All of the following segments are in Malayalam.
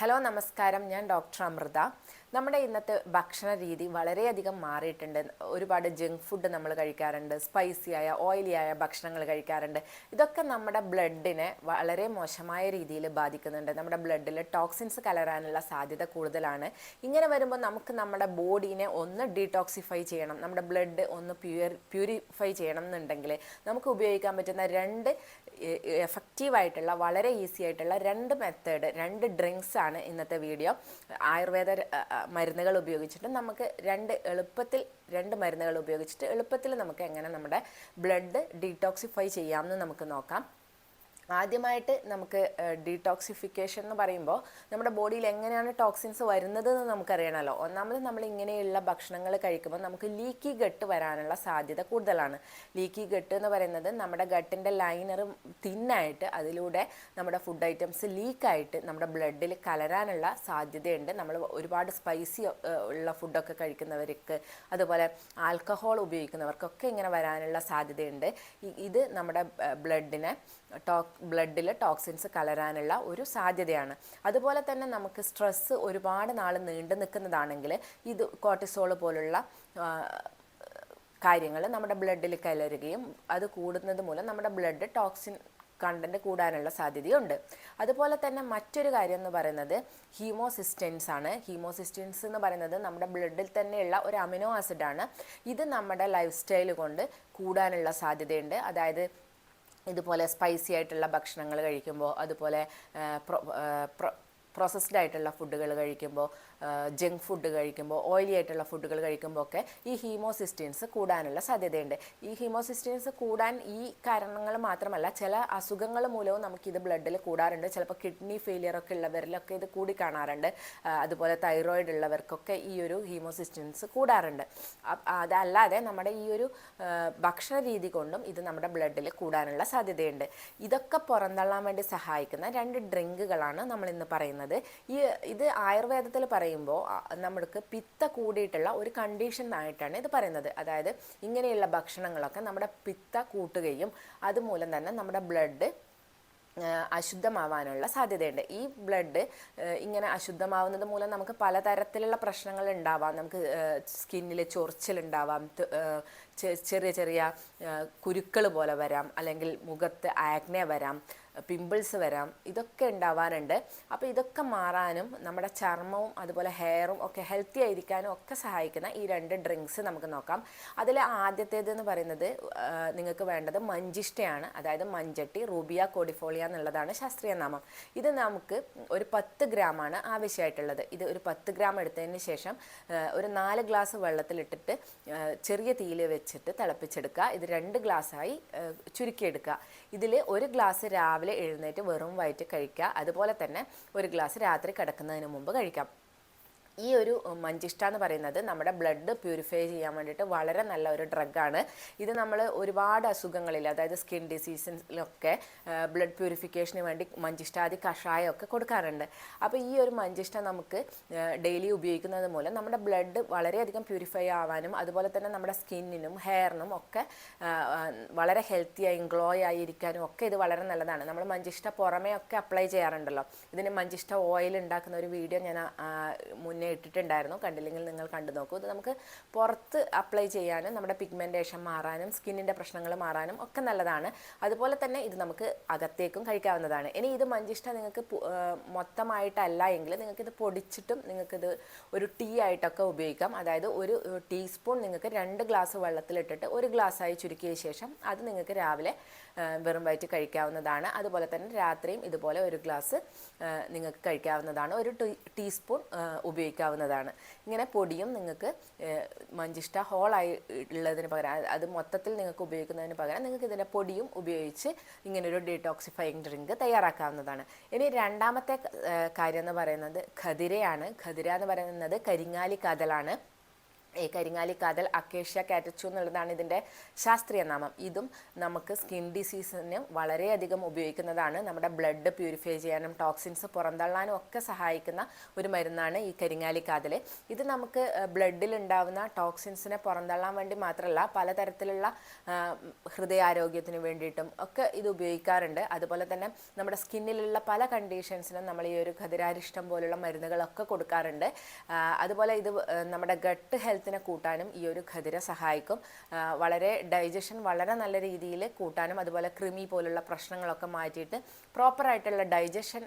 ഹലോ നമസ്കാരം. ഞാൻ ഡോക്ടർ അമൃത. നമ്മുടെ ഇന്നത്തെ ഭക്ഷണ രീതി വളരെയധികം മാറിയിട്ടുണ്ട്. ഒരുപാട് ജങ്ക് ഫുഡ് നമ്മൾ കഴിക്കാറുണ്ട് സ്പൈസിയായ ഓയിലിയായ ഭക്ഷണങ്ങൾ കഴിക്കാറുണ്ട്. ഇതൊക്കെ നമ്മുടെ ബ്ലഡിനെ വളരെ മോശമായ രീതിയിൽ ബാധിക്കുന്നുണ്ട്. നമ്മുടെ ബ്ലഡിൽ ടോക്സിൻസ് കലരാനുള്ള സാധ്യത കൂടുതലാണ്. ഇങ്ങനെ വരുമ്പോൾ നമുക്ക് നമ്മുടെ ബോഡീനെ ഒന്ന് ഡീടോക്സിഫൈ ചെയ്യണം. നമ്മുടെ ബ്ലഡ് ഒന്ന് പ്യൂർ പ്യൂരിഫൈ ചെയ്യണം എന്നുണ്ടെങ്കിൽ നമുക്ക് ഉപയോഗിക്കാൻ പറ്റുന്ന രണ്ട് എഫക്റ്റീവായിട്ടുള്ള വളരെ ഈസി ആയിട്ടുള്ള രണ്ട് മെത്തേഡ് രണ്ട് ഡ്രിങ്ക്സ് ആണ് ഇന്നത്തെ വീഡിയോ ആയുർവേദ മരുന്നുകൾ ഉപയോഗിച്ചിട്ട് നമുക്ക് രണ്ട് എളുപ്പത്തിൽ രണ്ട് മരുന്നുകൾ ഉപയോഗിച്ചിട്ട് എളുപ്പത്തിൽ നമുക്ക് എങ്ങനെ നമ്മുടെ ബ്ലഡ് ഡീടോക്സിഫൈ ചെയ്യാമെന്ന് നമുക്ക് നോക്കാം. ആദ്യമായിട്ട് നമുക്ക് ഡീടോക്സിഫിക്കേഷൻ എന്ന് പറയുമ്പോൾ നമ്മുടെ ബോഡിയിൽ എങ്ങനെയാണ് ടോക്സിൻസ് വരുന്നത് എന്ന് നമുക്കറിയണമല്ലോ ഒന്നാമത് നമ്മൾ ഇങ്ങനെയുള്ള ഭക്ഷണങ്ങൾ കഴിക്കുമ്പോൾ നമുക്ക് ലീക്കി ഗട്ട് വരാനുള്ള സാധ്യത കൂടുതലാണ്. ലീക്കി ഗട്ട് എന്ന് പറയുന്നത് നമ്മുടെ ഗട്ടിന്റെ ലൈനർ തിന്നായിട്ട് അതിലൂടെ നമ്മുടെ ഫുഡ് ഐറ്റംസ് ലീക്കായിട്ട് നമ്മുടെ ബ്ലഡിൽ കലരാനുള്ള സാധ്യതയുണ്ട്. നമ്മൾ ഒരുപാട് സ്പൈസി ഉള്ള ഫുഡൊക്കെ കഴിക്കുന്നവർക്ക് അതുപോലെ ആൽക്കഹോൾ ഉപയോഗിക്കുന്നവർക്കൊക്കെ ഇങ്ങനെ വരാനുള്ള സാധ്യതയുണ്ട്. ഇത് നമ്മുടെ ബ്ലഡിനെ ടോ ബ്ലഡിൽ ടോക്സിൻസ് കലരാനുള്ള ഒരു സാധ്യതയാണ്. അതുപോലെ തന്നെ നമുക്ക് സ്ട്രെസ്സ് ഒരുപാട് നാൾ നീണ്ടു നിൽക്കുന്നതാണെങ്കിൽ ഇത് കോർട്ടിസോൾ പോലുള്ള കാര്യങ്ങൾ നമ്മുടെ ബ്ലഡിൽ കലരുകയും അത് കൂടുന്നത് മൂലം നമ്മുടെ ബ്ലഡ് ടോക്സിൻ കണ്ടന്റ് കൂടാനുള്ള സാധ്യതയുണ്ട്. അതുപോലെ തന്നെ മറ്റൊരു കാര്യം എന്ന് പറയുന്നത് ഹീമോസിസ്റ്റൻസ് ആണ്. ഹീമോസിസ്റ്റൻസ് എന്ന് പറയുന്നത് നമ്മുടെ ബ്ലഡിൽ തന്നെയുള്ള ഒരു അമിനോ ആസിഡാണ് ഇത് നമ്മുടെ ലൈഫ് സ്റ്റൈൽ കൊണ്ട് കൂടാനുള്ള സാധ്യതയുണ്ട്. അതായത് ഇതുപോലെ സ്പൈസി ആയിട്ടുള്ള ഭക്ഷണങ്ങൾ കഴിക്കുമ്പോൾ അതുപോലെ പ്രോസസ്ഡ് ആയിട്ടുള്ള ഫുഡുകൾ കഴിക്കുമ്പോൾ ജങ്ക് ഫുഡ് കഴിക്കുമ്പോൾ ഓയിലി ആയിട്ടുള്ള ഫുഡുകൾ കഴിക്കുമ്പോൾ ഒക്കെ ഈ ഹീമോസിസ്റ്റീൻസ് കൂടാനുള്ള സാധ്യതയുണ്ട്. ഈ ഹീമോസിസ്റ്റീൻസ് കൂടാൻ ഈ കാരണങ്ങൾ മാത്രമല്ല ചില അസുഖങ്ങൾ മൂലവും നമുക്കിത് ബ്ലഡിൽ കൂടാറുണ്ട്. ചിലപ്പോൾ കിഡ്നി ഫെയിലിയർ ഒക്കെ ഉള്ളവരിലൊക്കെ ഇത് കൂടി കാണാറുണ്ട്. അതുപോലെ തൈറോയിഡ് ഉള്ളവർക്കൊക്കെ ഈ ഒരു ഹീമോസിസ്റ്റീൻസ് കൂടാറുണ്ട്. അതല്ലാതെ നമ്മുടെ ഈ ഒരു ഭക്ഷണ രീതി കൊണ്ടും ഇത് നമ്മുടെ ബ്ലഡിൽ കൂടാനുള്ള സാധ്യതയുണ്ട്. ഇതൊക്കെ പുറന്തള്ളാൻ വേണ്ടി സഹായിക്കുന്ന രണ്ട് ഡ്രിങ്കുകളാണ് നമ്മൾ ഇന്ന് പറയുന്നത്. ഈ ഇത് ആയുർവേദത്തിൽ പറയുമ്പോൾ നമ്മൾക്ക് പിത്ത കൂടിയിട്ടുള്ള ഒരു കണ്ടീഷൻ ആയിട്ടാണ് ഇത് പറയുന്നത്. അതായത് ഇങ്ങനെയുള്ള ഭക്ഷണങ്ങളൊക്കെ നമ്മുടെ പിത്ത കൂട്ടുകയും അതുമൂലം തന്നെ നമ്മുടെ ബ്ലഡ് അശുദ്ധമാവാനുള്ള സാധ്യതയുണ്ട്. ഈ ബ്ലഡ് ഇങ്ങനെ അശുദ്ധമാവുന്നത് മൂലം നമുക്ക് പലതരത്തിലുള്ള പ്രശ്നങ്ങൾ ഉണ്ടാവാം. നമുക്ക് സ്കിന്നിൽ ചൊറിച്ചിലുണ്ടാവാം ചെറിയ ചെറിയ കുരുക്കൾ പോലെ വരാം. അല്ലെങ്കിൽ മുഖത്ത് ആഗ്നെ വരാം പിമ്പിൾസ് വരാം. ഇതൊക്കെ ഉണ്ടാവാനുണ്ട് അപ്പോൾ ഇതൊക്കെ മാറാനും നമ്മുടെ ചർമ്മവും അതുപോലെ ഹെയറും ഒക്കെ ഹെൽത്തി ആയിരിക്കാനും ഒക്കെ സഹായിക്കുന്ന ഈ രണ്ട് ഡ്രിങ്ക്സ് നമുക്ക് നോക്കാം. അതിൽ ആദ്യത്തേത് എന്ന് പറയുന്നത് നിങ്ങൾക്ക് വേണ്ടത് മഞ്ചിഷ്ടയാണ്. അതായത് മഞ്ചട്ടി റൂബിയ കോഡിഫോളിയ എന്നുള്ളതാണ് ശാസ്ത്രീയ നാമം. ഇത് നമുക്ക് ഒരു പത്ത് ഗ്രാമാണ് ആവശ്യമായിട്ടുള്ളത്. ഇത് ഒരു പത്ത് ഗ്രാം എടുത്തതിന് ശേഷം ഒരു നാല് ഗ്ലാസ് വെള്ളത്തിലിട്ടിട്ട് ചെറിയ തീയിൽ വെച്ചിട്ട് തിളപ്പിച്ചെടുക്കുക. ഇത് രണ്ട് ഗ്ലാസ്സായി ചുരുക്കിയെടുക്കുക. ഇതിൽ ഒരു ഗ്ലാസ് രാവിലെ എഴുന്നേറ്റ് വെറും വയറ്റ് കഴിക്കുക. അതുപോലെ തന്നെ ഒരു ഗ്ലാസ് രാത്രി കിടക്കുന്നതിന് മുമ്പ് കഴിക്കാം. ഈ ഒരു മഞ്ചിഷ്ട എന്ന് പറയുന്നത് നമ്മുടെ ബ്ലഡ് പ്യൂരിഫൈ ചെയ്യാൻ വേണ്ടിയിട്ട് വളരെ നല്ല ഒരു ഡ്രഗാണ് ഇത് നമ്മൾ ഒരുപാട് അസുഖങ്ങളിൽ അതായത് സ്കിൻ ഡിസീസിലൊക്കെ ബ്ലഡ് പ്യൂരിഫിക്കേഷന് വേണ്ടി മഞ്ചിഷ്ടാദി കഷായമൊക്കെ കൊടുക്കാറുണ്ട്. അപ്പോൾ ഈ ഒരു മഞ്ചിഷ്ട നമുക്ക് ഡെയിലി ഉപയോഗിക്കുന്നത് മൂലം നമ്മുടെ ബ്ലഡ് വളരെയധികം പ്യൂരിഫൈ ആവാനും അതുപോലെ തന്നെ നമ്മുടെ സ്കിന്നിനും ഹെയറിനും ഒക്കെ വളരെ ഹെൽത്തി ആയി ഗ്ലോ ആയി ഇരിക്കാനും ഒക്കെ ഇത് വളരെ നല്ലതാണ്. നമ്മൾ മഞ്ചിഷ്ട പുറമേ ഒക്കെ അപ്ലൈ ചെയ്യാറുണ്ടല്ലോ. ഇതിന് മഞ്ചിഷ്ട ഓയിൽ ഉണ്ടാക്കുന്ന ഒരു വീഡിയോ ഞാൻ മുന്നേ ഇട്ടിട്ടുണ്ടായിരുന്നു. കണ്ടില്ലെങ്കിൽ നിങ്ങൾ കണ്ടു നോക്കൂ. ഇത് നമുക്ക് പുറത്ത് അപ്ലൈ ചെയ്യാനും നമ്മുടെ പിഗ്മെന്റേഷൻ മാറാനും സ്കിന്നിന്റെ പ്രശ്നങ്ങൾ മാറാനും ഒക്കെ നല്ലതാണ്. അതുപോലെ തന്നെ ഇത് നമുക്ക് അകത്തേക്കും കഴിക്കാവുന്നതാണ്. ഇനി ഇത് മഞ്ചിഷ്ട നിങ്ങൾക്ക് മൊത്തമായിട്ടല്ല എങ്കിൽ നിങ്ങൾക്കിത് പൊടിച്ചിട്ടും നിങ്ങൾക്കിത് ഒരു ടീ ആയിട്ടൊക്കെ ഉപയോഗിക്കാം. അതായത് ഒരു ടീസ്പൂൺ നിങ്ങൾക്ക് രണ്ട് ഗ്ലാസ് വെള്ളത്തിലിട്ടിട്ട് ഒരു ഗ്ലാസ്സായി ചുരുക്കിയ ശേഷം അത് നിങ്ങൾക്ക് രാവിലെ വെറും വയറ്റ് കഴിക്കാവുന്നതാണ്. അതുപോലെ തന്നെ രാത്രിയും ഇതുപോലെ ഒരു ഗ്ലാസ് നിങ്ങൾക്ക് കഴിക്കാവുന്നതാണ്. ഒരു ടീസ്പൂൺ ആ, ഉപയോഗിക്കാവുന്നതാണ്. ഇങ്ങനെ പൊടിയും നിങ്ങൾക്ക് മഞ്ചിഷ്ട ഹോളായി ഉള്ളതിന് പകരം അത് മൊത്തത്തിൽ നിങ്ങൾക്ക് ഉപയോഗിക്കുന്നതിന് പകരം നിങ്ങൾക്ക് ഇതിന്റെ പൊടിയും ഉപയോഗിച്ച് ഇങ്ങനൊരു ഡീടോക്സിഫൈങ് ഡ്രിങ്ക് തയ്യാറാക്കാവുന്നതാണ്. ഇനി രണ്ടാമത്തെ കാര്യം എന്ന് പറയുന്നത് ഖതിരയാണ് ഖതിര എന്ന് പറയുന്നത് കരിങ്ങാലി കതലാണ്. ഈ കരിങ്ങാലി കാതൽ അക്കേഷ്യ കാറ്റച്ചു എന്നുള്ളതാണ് ഇതിന്റെ ശാസ്ത്രീയ നാമം. ഇതും നമുക്ക് സ്കിൻ ഡിസീസിന് വളരെയധികം ഉപയോഗിക്കുന്നതാണ്. നമ്മുടെ ബ്ലഡ് പ്യൂരിഫൈ ചെയ്യാനും ടോക്സിൻസ് പുറന്തള്ളാനും ഒക്കെ സഹായിക്കുന്ന ഒരു മരുന്നാണ് ഈ കരിങ്ങാലി കാതൽ ഇത് നമുക്ക് ബ്ലഡിൽ ഉണ്ടാവുന്ന ടോക്സിൻസിനെ പുറന്തള്ളാൻ വേണ്ടി മാത്രമല്ല പലതരത്തിലുള്ള ഹൃദയാരോഗ്യത്തിന് വേണ്ടിയിട്ടും ഒക്കെ ഇത് ഉപയോഗിക്കാറുണ്ട്. അതുപോലെ തന്നെ നമ്മുടെ സ്കിന്നിലുള്ള പല കണ്ടീഷൻസിനും നമ്മൾ ഈ ഒരു ഖതിരാരിഷ്ടം പോലുള്ള മരുന്നുകളൊക്കെ കൊടുക്കാറുണ്ട്. അതുപോലെ ഇത് നമ്മുടെ ഗട്ട് ഹെൽത്തിനെ കൂട്ടാനും ഈ ഒരു ഖതിര സഹായിക്കും. വളരെ ഡൈജഷൻ വളരെ നല്ല രീതിയിൽ കൂട്ടാനും അതുപോലെ കൃമി പോലുള്ള പ്രശ്നങ്ങളൊക്കെ മാറ്റിയിട്ട് പ്രോപ്പറായിട്ടുള്ള ഡൈജഷൻ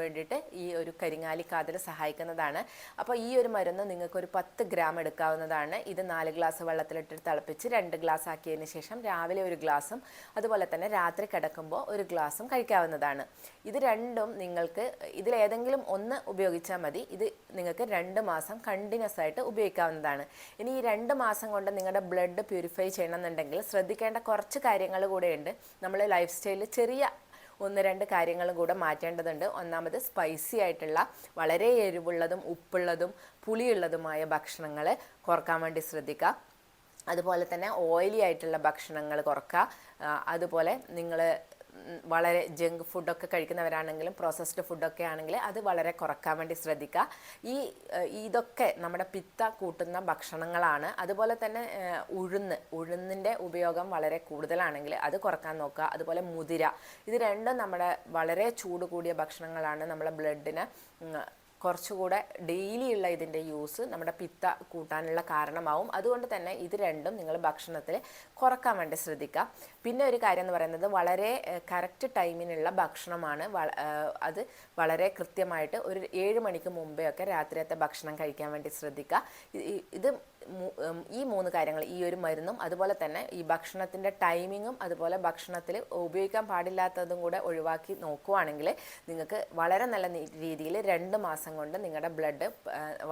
വേണ്ടിയിട്ട് ഈ ഒരു കരിങ്ങാലി കാതിര സഹായിക്കുന്നതാണ്. അപ്പോൾ ഈ ഒരു മരുന്ന് നിങ്ങൾക്കൊരു പത്ത് ഗ്രാം എടുക്കാവുന്നതാണ്. ഇത് നാല് ഗ്ലാസ് വെള്ളത്തിലിട്ട് തിളപ്പിച്ച് രണ്ട് ഗ്ലാസ് ആക്കിയതിന് ശേഷം രാവിലെ ഒരു ഗ്ലാസും അതുപോലെ തന്നെ രാത്രി കിടക്കുമ്പോൾ ഒരു ഗ്ലാസും കഴിക്കാവുന്നതാണ്. ഇത് രണ്ടും നിങ്ങൾക്ക് ഇതിലേതെങ്കിലും ഒന്ന് ഉപയോഗിച്ചാൽ മതി. ഇത് നിങ്ങൾക്ക് രണ്ട് മാസം കണ്ടിന്യൂസ് ആയിട്ട് ഉപയോഗിക്കാവുന്നതാണ്. ഇനി ഈ രണ്ട് മാസം കൊണ്ട് നിങ്ങളുടെ ബ്ലഡ് പ്യൂരിഫൈ ചെയ്യണമെന്നുണ്ടെങ്കിൽ ശ്രദ്ധിക്കേണ്ട കുറച്ച് കാര്യങ്ങൾ കൂടെയുണ്ട്. നമ്മൾ ലൈഫ് സ്റ്റൈലിൽ ചെറിയ ഒന്ന് രണ്ട് കാര്യങ്ങളും കൂടെ മാറ്റേണ്ടതുണ്ട്. ഒന്നാമത് സ്പൈസി ആയിട്ടുള്ള വളരെ എരിവുള്ളതും ഉപ്പുള്ളതും പുളിയുള്ളതുമായ ഭക്ഷണങ്ങൾ കുറയ്ക്കാൻ വേണ്ടി ശ്രദ്ധിക്കുക. അതുപോലെ തന്നെ ഓയിലി ആയിട്ടുള്ള ഭക്ഷണങ്ങൾ കുറക്കുക. അതുപോലെ നിങ്ങൾ വളരെ ജങ്ക് ഫുഡൊക്കെ കഴിക്കുന്നവരാണെങ്കിലും പ്രോസസ്ഡ് ഫുഡൊക്കെ ആണെങ്കിൽ അത് വളരെ കുറയ്ക്കാൻ വേണ്ടി ശ്രദ്ധിക്കുക. ഈ ഇതൊക്കെ നമ്മുടെ പിത്ത കൂട്ടുന്ന ഭക്ഷണങ്ങളാണ്. അതുപോലെ തന്നെ ഉഴുന്ന് ഉഴുന്നിന്റെ ഉപയോഗം വളരെ കൂടുതലാണെങ്കിൽ അത് കുറയ്ക്കാൻ നോക്കുക. അതുപോലെ മുതിര ഇത് രണ്ടും നമ്മുടെ വളരെ ചൂട് കൂടിയ ഭക്ഷണങ്ങളാണ്. നമ്മുടെ ബ്ലഡിനെ കുറച്ചുകൂടെ ഡെയിലി ഉള്ള ഇതിന്റെ യൂസ് നമ്മുടെ പിത്ത കൂട്ടാനുള്ള കാരണമാവും. അതുകൊണ്ട് തന്നെ ഇത് രണ്ടും നിങ്ങൾ ഭക്ഷണത്തിൽ കുറയ്ക്കാൻ വേണ്ടി ശ്രദ്ധിക്കുക. പിന്നെ ഒരു കാര്യം എന്ന് പറയുന്നത് വളരെ കറക്റ്റ് ടൈമിനുള്ള ഭക്ഷണമാണ്. അത് വളരെ കൃത്യമായിട്ട് ഒരു ഏഴ് മണിക്ക് മുമ്പേ ഒക്കെ രാത്രിയത്തെ ഭക്ഷണം കഴിക്കാൻ വേണ്ടി ശ്രദ്ധിക്കുക. ഇത് ഈ മൂന്ന് കാര്യങ്ങൾ ഈ ഒരു മരുന്നും അതുപോലെ തന്നെ ഈ ഭക്ഷണത്തിന്റെ ടൈമിങ്ങും അതുപോലെ ഭക്ഷണത്തിൽ ഉപയോഗിക്കാൻ പാടില്ലാത്തതും കൂടെ ഒഴിവാക്കി നോക്കുവാണെങ്കിൽ നിങ്ങൾക്ക് വളരെ നല്ല രീതിയിൽ രണ്ട് മാസം കൊണ്ട് നിങ്ങളുടെ ബ്ലഡ്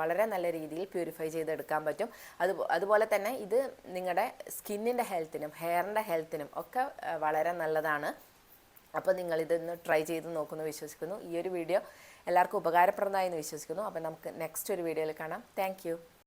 വളരെ നല്ല രീതിയിൽ പ്യൂരിഫൈ ചെയ്തെടുക്കാൻ പറ്റും. അത് അതുപോലെ തന്നെ ഇത് നിങ്ങളുടെ സ്കിന്നിന്റെ ഹെൽത്തിനും ഹെയറിന്റെ ഹെൽത്തിനും ഒക്കെ വളരെ നല്ലതാണ്. അപ്പോൾ നിങ്ങളിതൊന്ന് ട്രൈ ചെയ്ത് നോക്കുമെന്ന് വിശ്വസിക്കുന്നു. ഈ ഒരു വീഡിയോ എല്ലാവർക്കും ഉപകാരപ്രദമായി എന്ന് വിശ്വസിക്കുന്നു. അപ്പോൾ നമുക്ക് നെക്സ്റ്റ് ഒരു വീഡിയോയിൽ കാണാം. താങ്ക്